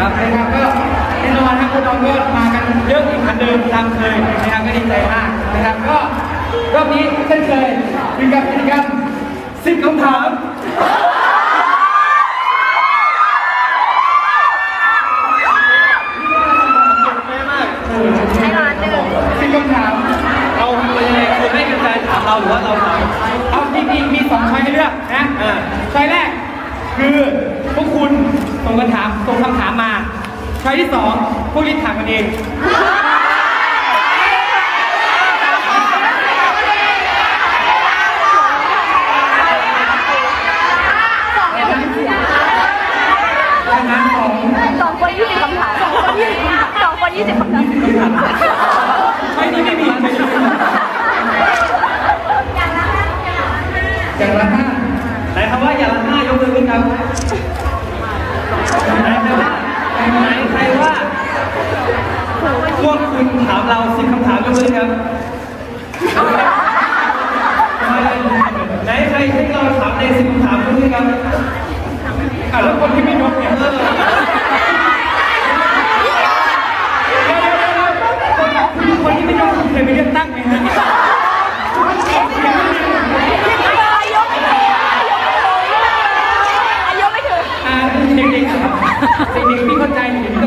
ครับนะครับก็แน่นอนครับคุณน้องก็มากันเยอะอีกเหมือนเดิมตามเคยนะครับก็ดีใจมากนะครับก็รอบนี้เช่นเคยมีการกิจกรรมสิบคำถามสิบคำถามเราเรายังไงคนให้ถามเราหรือว่าเราถามเอาที่มีมีสองช้อยให้เลือกนะช้อยแรกคือ ส่งคำถามส่งคำถามมา ใครที่สองผู้ริดถามกันเอง เราสิบคำถามกันเลยครับไหนใครให้เราถามในสิบคำถามกันเลยครับอะแล้วคนที่ไม่ยกเนี่ยคนที่ไม่ยกเคยไปเลือกตั้งไหมฮะเด็กๆครับเด็กๆพี่เข้าใจอยู่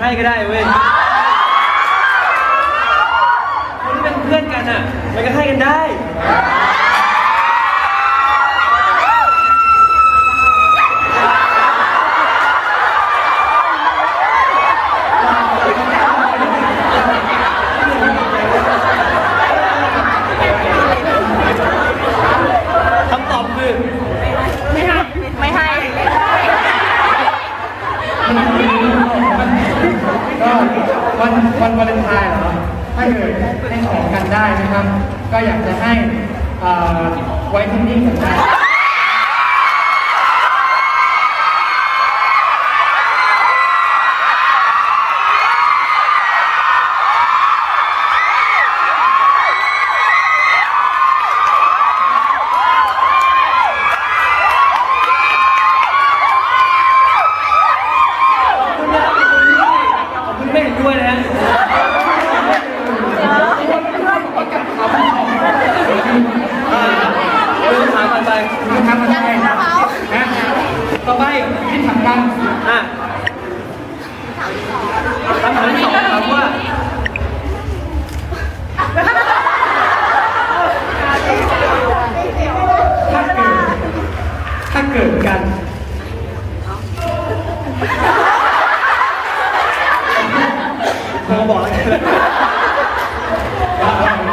哪个大爷？ ก็อยากจะให้ไว้ที่นี่กันนะ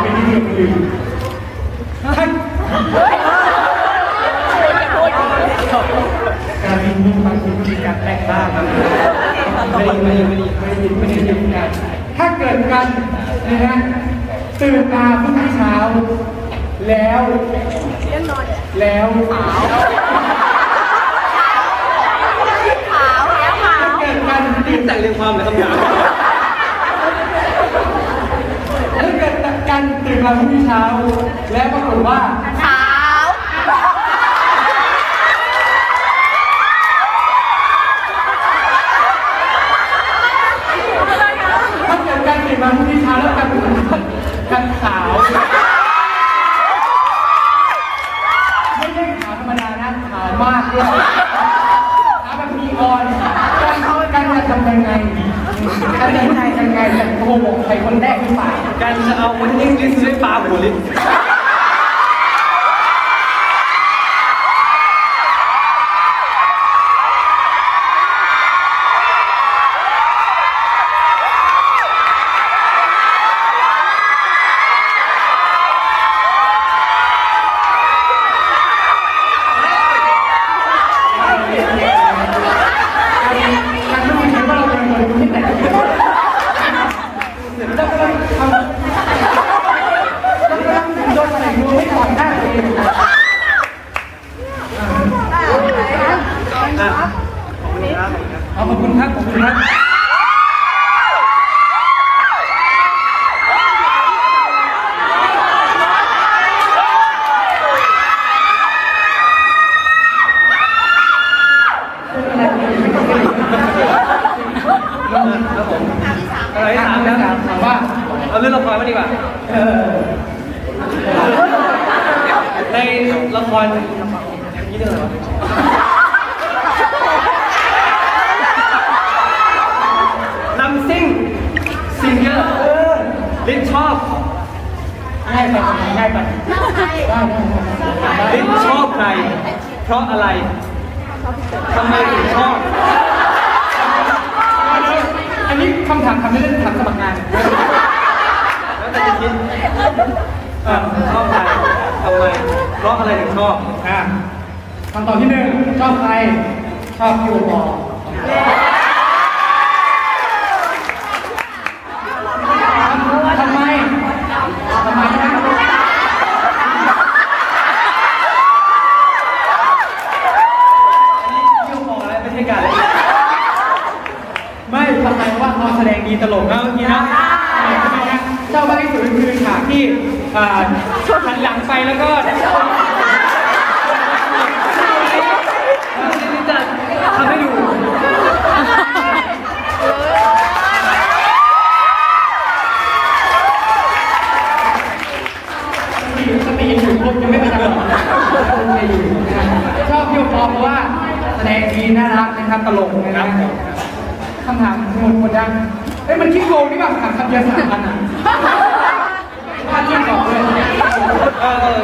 เป็นที่เดียวกันท่านการบินมีบางทีมีการแตกต่างครับไม่ได้ไม่ได้ไม่ได้ไม่ได้ไม่ได้ยินกันถ้าเกิดกันนะฮะตื่นมาพรุ่งนี้เช้า แล้วแล้วขาวขาวแล้วขาวถ้าเกิดกันนี่แต่งเรียงความเลยคำหยาบ ถ้าเกิดกั นตื่นมาพรุ่งนี้เช้า แล้วปรากฏว่า ขาวถ้าเกิดกันตื่นมาพรุ่งนี้เช้าแล้วกันกันขาว ไม่ใช่ขาวธรรมดานะขาวมากด้วยขาวแบบมีออนการเขาการจะทำยังไงการจะทำยังไง จะโกหกใครคนแรกหรือเปล่าการจะเอาวันนี้ลิสต์ด้วยปลาหัวลิ้น การไม่คิดว่าเราเป็นคนที่แต่งแล้วก็ทำแล้วก็โดนแต่งมือไม่ก่อนหน้าตัวเอง อะขอบคุณครับขอบคุณครับเอาขอบคุณครับขอบคุณครับครับผม อะไรที่ถามนะถามว่าเอาเรื่องละครมาดีกว่าในละครนี่เรื่องอะไรวะลำซิ่งซิงเกอร์ลิ้นชอบง่ายไปง่ายไปลิ้นชอบใครเพราะอะไรทำไมถึงชอบ คำถามคำนี้เล่นถามสมัครงานแล้วแต่จะคิดเออชอบใครทำไมเพราะอะไรถึงชอบอะคำตอบที่หนึ่งชอบใคร ชอบพี่โอปอทำไมทำไมนะ เที่ยวพอแล้วไม่ใช่การเลย ไม่ทำไมว่าเขาแสดงดีตลกนะเมื่อกี้นะทำไมนะชอบมากที่สุดก็คือฉากที่อ่าหันหลังไปแล้วก็ นี่จะทำให้ดู สติยังอยู่ครบยังไม่ไปทำหรอกชอบพี่โอปอเพราะว่าแสดงดีน่ารักนะครับตลกนะครับคำถามหมดหมดยังเอ้ยมันคิดโกงนี่แบบถามคำเดียวสามพันอะพลาดที่ตอบเลย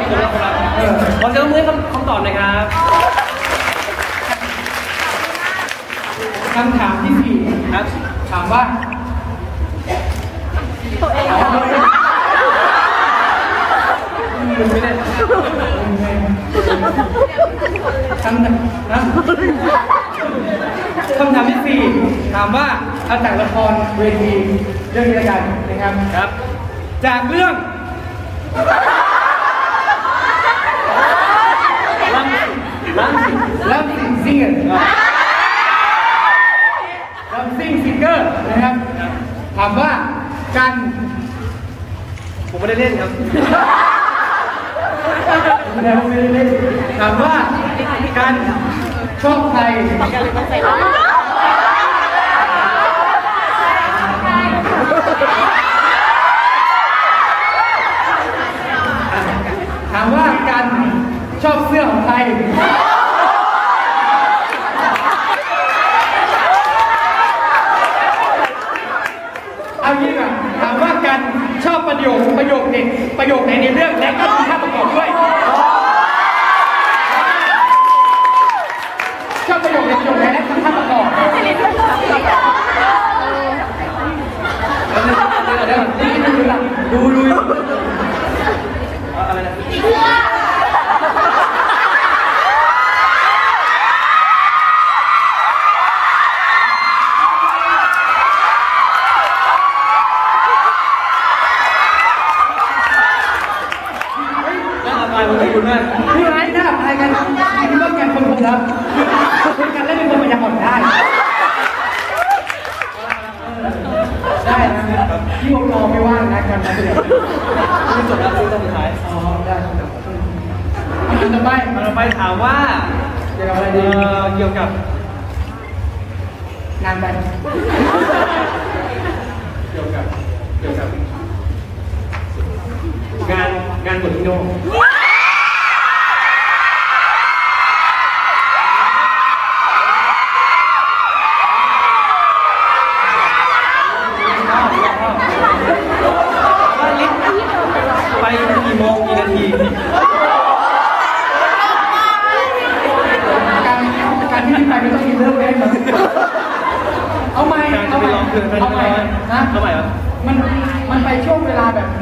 เอเออคนละคนละเออขอเจอมือคำคำตอบหน่อยครับคำถามที่สี่ครับถามว่าตัวเองคุณไม่ได้คำถามนคำถามที่สี่ถามว่าอาจากละครเวทีเรื่องนี้ละกันนะครับครับ จากเรื่อง ลำลำ แล้วซิงซิงเกอร์แล้วซิงซิงเกอร์นะครับถามว่ากันผมไม่ได้เล่นครับแล้วไม่ได้เล่นถามว่ากันชอบใคร โยคประโยคเด็ดประโยคไหนในเรื่องและก็มีภาพประกอบด้วยชอบประโยคในประโยคไหนและมีภาพประกอบดูดูอะไรนะ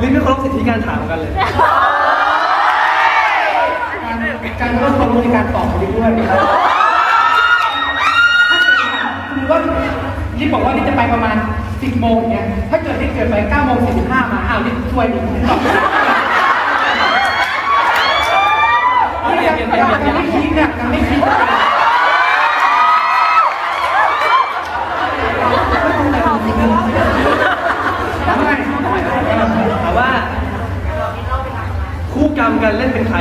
ลาแบบลิฟต์ไม่เคารพสิทธิการถามกันเลย การการเริ่มความรู้ในการตอบคำถามด้วยคือว่าลิฟบอกว่าลิฟจะไปประมาณ 10โมงเนี่ยถ้าเกิดลิฟเกิดไป9โมง45มา อ้าวลิฟช่วยลิฟตอบไม่ได้ยังยังยังไม่คิดเนี่ยยังไม่คิด ทำไม ถามว่า คู่ กรรมกันเล่นเป็นใคร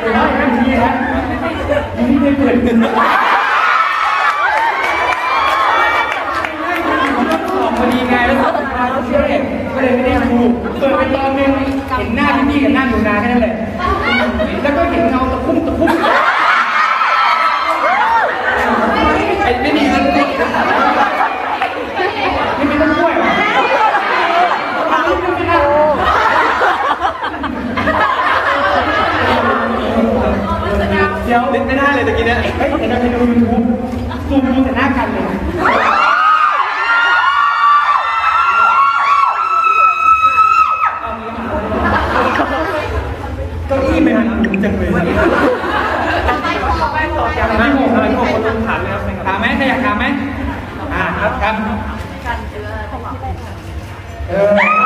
เดี๋ยวให้ทันทีนะยังไม่ได้เปิดสอบพอดีไงแล้วสอบมาก็เชื่อเด็กก็เลยไม่ได้ดูเปิดไปตอนนึงเห็นหน้าพี่พี่กับหน้าหนูนาแค่นั้นแหละแล้วก็เห็นเงาตะคุ่มตะคุ่มไอ้ไม่มีเงินติดไม่มีต้นกล้วยเหรอเดี๋ยว เล่นไม่ได้เลยตะกี้เนี่ย เฮ้ยเดี๋ยวเราไปดูยูทูบซูมดูแต่หน้ากันเลยเก้าอี้ไม่หันหมุนจังเลย อะไรที่ผมอะไรที่ผมคนถามเลยครับ ถามไหมใครอยากถามไหมอ่าครับครับเออ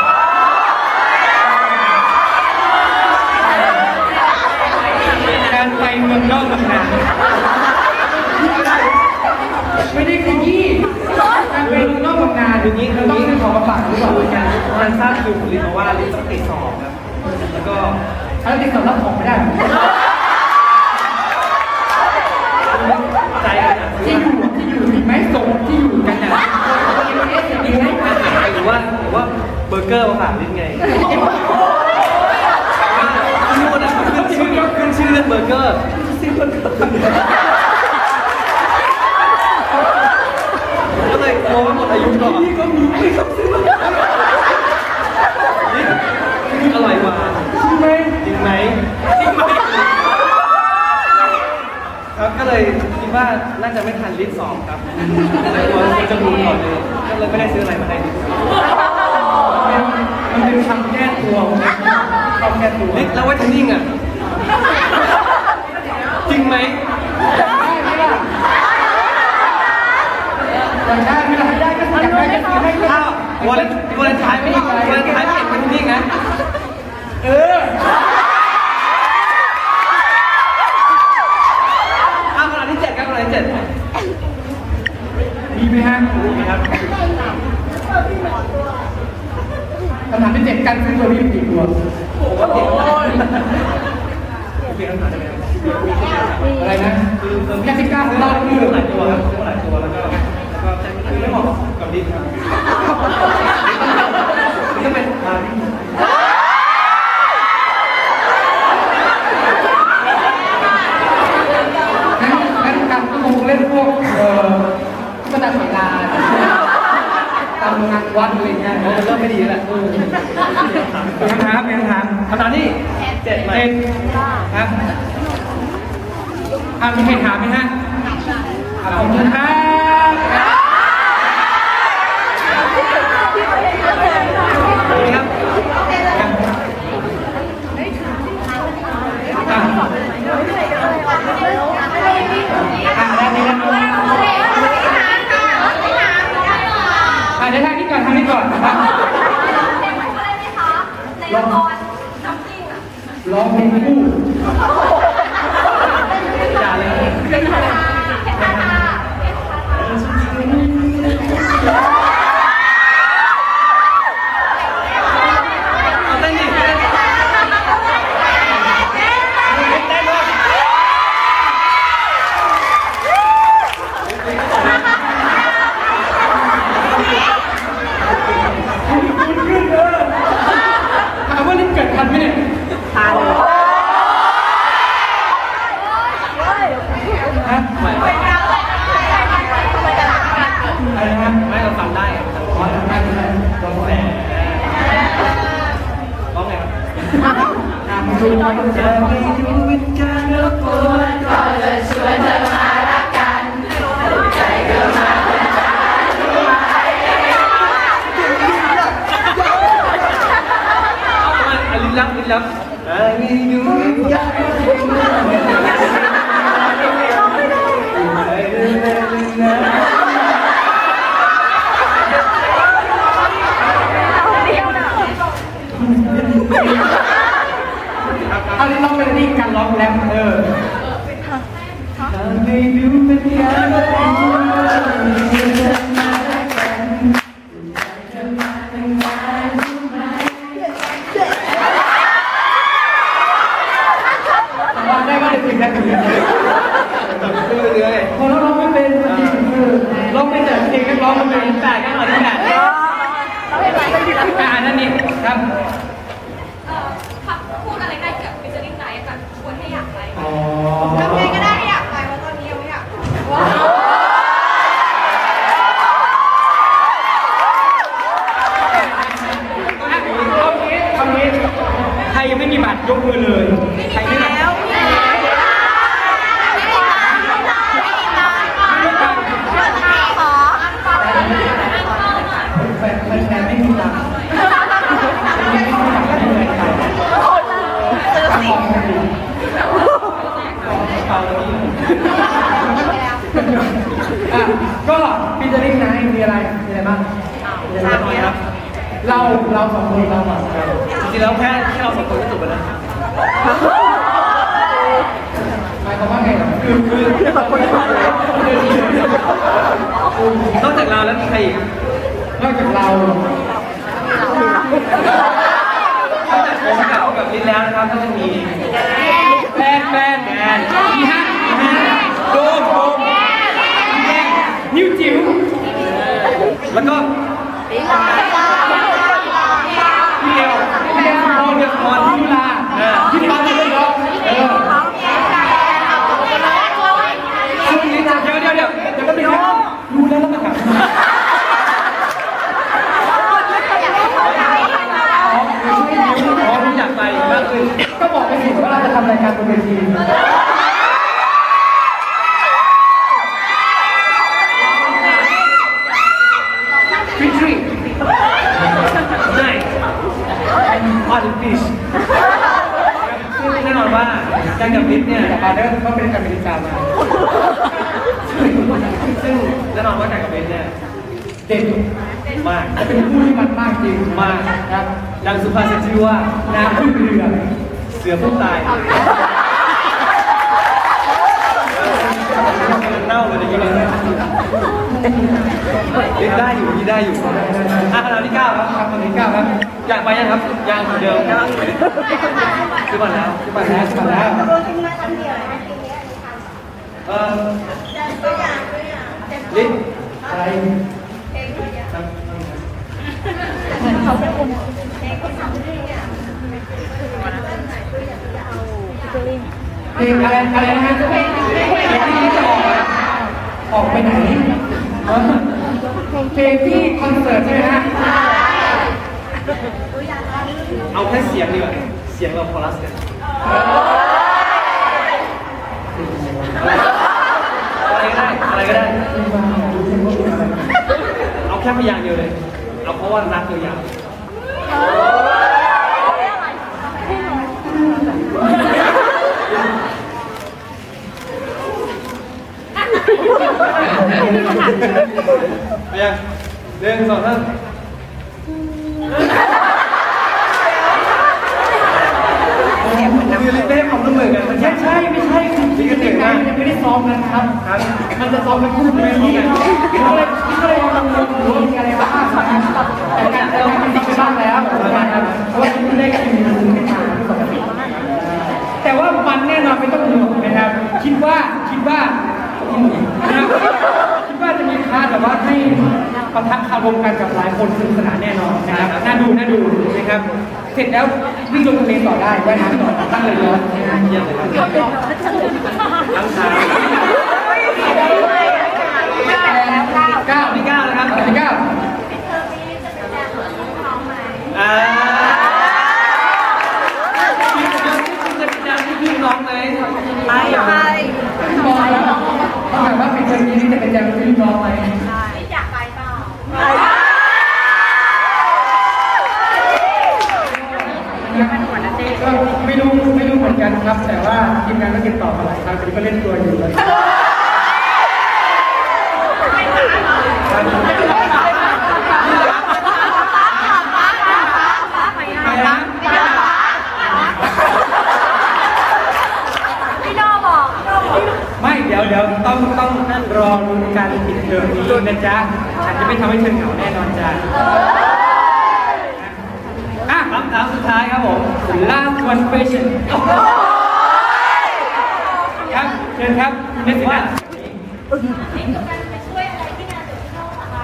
การไปเมืองนอกเมืองนาไม่ได้ขยี้การไปเมืองน คืองนาอย่างนี้เราต้องซื้อของมาฝากหรือเปล่าการการสร้างคิวของลินมาว่าลินต้องติดสอบครับแล้วก็ถ้าติดต่อรับของไม่ได้ใจกันที่อยู่ที่อยู่มีไหมส่งที่อยู่กันอะเอสมีไหมหรือว่าหรือว่าเบอร์เกอร์มาฝากลินไงที่นู่นอะขึ้นชื่อขึ้นชื่อเรื่องเบอร์เกอร์ซื้อ เบอร์เกอร์ก็เลยกลัวว่าหมดอายุก่อนนี่ก็มีไม่ต้องซื้อนี่อร่อยกว่าใช่ไหมจริงไหมจริงไหมครับก็เลยคิดว่าน่าจะไม่ทันลิตรสองครับเลยกลัวคนจะรู้ก่อนเลยก็เลยไม่ได้ซื้ออะไรมาให้มันเป็นคำแก้ตัวคำแก้ตัวลิตรแล้วไว้ทันนิ่งอะจริงไหม แต่ ได้ไม่ได้ได้ก็อยากได้ก็ซื้อให้ก็อ้าววันวันท้ายไม่วันท้ายไม่เห็นไว้ทันนิ่งนะเอออ้าวขนาดที่เจ็ดครับขนาดที่เจ็ดมีไหมฮะมีไหมครับคำถามที่เจ็ดกันซื้อตัวพี่กี่ตัวผมว่าเปลี่ยนคำถามได้ไหมอะไรนะคือกติกาของเราคือหลายตัวครับหลายตัวแล้วก็ ไม่เหมาะกับลิตรครับนี่ก็เป็นทางที่งั้นงั้นกันก็คงเล่นพวกเอ่อตุ๊กตาสีลาตามงานวัดอะไรเงี้ยโอ้มันเริ่มไม่ดีแล้วแหละเป็นคำถามเป็นคำถามคำถามที่เจ็ดไหมเป็นครับอ่ามีใครถามไหมฮะขอบคุณครับ นี้นะอะเดี๋ยวทางนี้ก่อนนะครับทางนี้ก่อนนะครับร้องเพลงคู่ ไอ้ดูอยากให้ดู เอาที่ร้องเป็นนี่การร้องแรปเออไม่ดูเป็นการรบกวนร้องได้ก็เลยถึงได้ถึงได้ ดูเรื่อย พอเราร้องไม่เป็นจริงๆคือร้องเป็นแต่เพลงก็ร้องไม่เป็นแต่ก็หน่อยที่แปดอ่านั่นนี่ครับ เอ่อค่ะพูดอะไรได้เกี่ยวกับฟิชเชอร์ลิงไหนแบบชวนให้อยากไป อ๋อ ทำไงก็ได้ให้อยากไปเพราะตอนนี้ยังไม่อยากไป รอบนี้คำนี้ใครยังไม่มีบัตรยกมือเลย ใครไม่มีบัตรแฟนแฟนไม่มีตังค์ไม่มีบัตรไม่มีเงินจ่ายตังค์มองกันดีอะก็ฟิชเจอริ่งไนท์มีอะไร มีอะไรบ้างมีอะไรบ้างครับ เรา เราสองคนเราก่อนครับ จริงๆ แล้วแค่แค่เราสองคนก็จบแล้วนะหมายความว่าไงครับคือคือสองคนเรานอกจากเราแล้วมีใครอีกนอกจากเรานอกจากผมกับกับลิ้นแล้วนะครับก็จะมีแฟนแฟนแฟนพี่ฮันพี่ฮันโดมโดมแม่นิ้วจิ๋วแล้วก็ พี่เดียวพี่เดียว พอเดียวพอที่ลาพี่ปังเลยเนาะเออช่วงนี้เดี๋ยวเดี๋ยวเดี๋ยวเดี๋ยวก็เป็นรู้แล้วแล้วมาถามอ๋อคือช่วยนิ้วพอที่อยากไปมากขึ้นก็บอกไปสิว่าเราจะทำรายการบนเวที ฟิชรี่ ได้ออดฟิชซึ่งแน่นอนว่า การกับลิฟเนี่ยแต่มาเดินก็เป็นอเมริกามาซึ่งแน่นอนว่าการกับลิฟเนี่ยเด่นมากจะเป็นผู้ที่มันมากจริงมากครับดังสุภาษิตที่ว่าน้ำพึ่งเรือเสือผู้ตายเน่าเลยอย่างนี้เลยลิฟ ได้อยู่นี่ได้อยู่อะคณะที่เก้าครับครับคนที่เก้าครับอยากไปยังครับยังเหมือนเดิมคือก่อนแล้วขึ้นมาแล้วขึ้นมาแล้วเออลิฟอะไรเพลงอะไรอะไรนะฮะเพลงที่จะออกอะออกไปไหน เออเพลงที่คอนเสิร์ตใช่ไหมฮะเอาแค่เสียงดีกว่าเสียงเราคอรัสเนี่ยอะไรก็ได้อะไรก็ได้เอาแค่พยางค์เดียวเลยเอาเพราะว่ารักยาว ไปยังเรื่อสองท่านคือลิเป้ของน้ำเหมือนกันมันไม่ใช่ใช่ไม่ใช่คือที่กนเด็กะยังไม่ได้ซ้อมกันครับครับ มันจะซ้อมกันคู่กันนี่ก็เลยก็เลยกังวลว่มีอะไรบ้างแต่การเออมันติดไปบ้างแล้วเพราะว่าที่ได้กินมันไม่มาปแต่ว่ามันแน่นอนไม่ต้องห่วงนะครับ คิดว่าคิดว่า คิดว่าจะมีค่าแบบว่าให้ประทับคารมกันกับหลายคนสนุกสนานแน่นอนนะครับน่าดูน่าดูนะครับ เสร็จแล้ววิ่งลงทะเลต่อได้ว่ายน้ำต่อตั้งเลยเนาะฮะเยี่ยมเลยครับทั้งทางเก้าที่เก้านะครับที่เก้า ปิดเทอมนี้จะเป็นแจกของน้องไหม อ่าพี่จะเป็นการที่พี่น้องไหม ไม่ไม่ มองแล้วต้องถามว่าเป็นเทอมนี้นี่จะเป็นแจมที่น้องไหม ไม่อยากไปเปล่า ก็ไม่รู้ไม่รู้เหมือ นกันครับ แต่ว่าทีมงานก็ติดต่อมาหลายครั้งแต่ก็เล่นตัวอยู่เลยไปนะพี่โน่บอกพี่โน่บอกไม่เดี๋ยวเดี๋ยวต้องต้องรอรุนการปิดเทอมนี้นะจ๊ะฉันจะไม่ทำให้เธอเหงาแน่นอนจ้ะอะคำถา ท้ายครับผม last one question ครับเชิญครับเนสินะนี่คือการไปช่วยอะไรที่งานเด็กพี่โน่เหรอ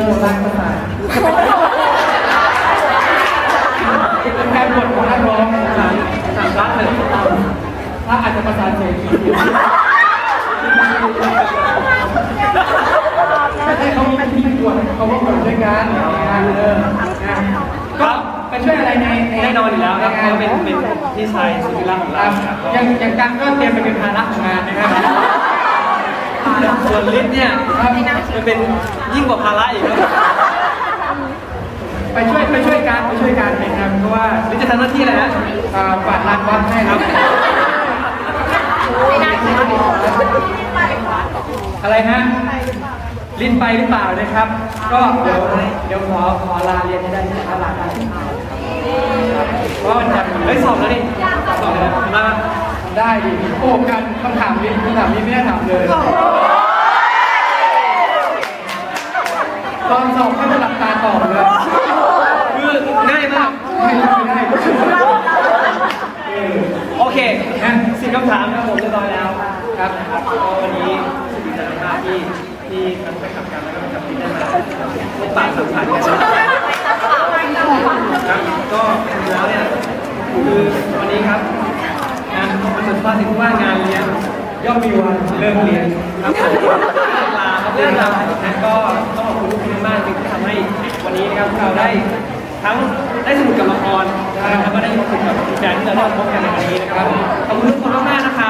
อ้รักภาษาเป็นการบทของนักร้อง สามสามรักเลย ถ้าอาจจะ ประสานเสียงไม่ใช่เขามีที่ตรวจเขาว่าผลด้วยกันเออก็ไปช่วยอะไรในแน่นอนอยู่แล้วครับในงาเป็นเป็นพี่ชายสุดที่รักของเราครับอย่างอย่างการก็เตรียมไปเป็นภาระของงานนะครับส่วนลิศเนี่ยมันเป็นยิ่งกว่าภาระอีกครับไปช่วยไปช่วยการไปช่วยการนะครับเพราะว่าลิศจะทำหน้าที่อะไรฮะกวาดลานวัดให้ครับ อะไรฮะลินไปหรือเปล่านะครับ ก็เดี๋ยวเดี๋ยวขอขอลาเรียนให้ได้ถ้าลาได้เพราะว่ามันจะเฮ้ยสอบแล้วนี่สอบแล้วมาได้ดิโอ้กันคำถามนี้คำถามนี้ไม่ได้ถามเลยตอนสอบแค่จะหลับตาตอบเลยคือง่ายมากไม่ได้ไม่ได้ โอเคนะสิบคำถามครับผมเรียบร้อยแล้วครับครับก็วันนี้ดีใจมากที่ที่ทั้งไปขับกันแล้วก็กับที่ได้มาพบปะสัมผัสกันครับก็แล้วเนี่ยคือวันนี้ครับงานมันสุดท้ายถึงว่างานเรียนย่อมมีวันเริ่มเรียนครับผมลาครับเรื่องราวนะก็ต้องขอบคุณทุกคนมากที่ทำให้วันนี้นะครับเราได้ ทั้งได้สนุกกับละครนะครับแล้วก็ได้สนุกกับแฟนที่เราได้พบกันในวันนี้นะครับขอบคุณทุกคนมากๆนะครับ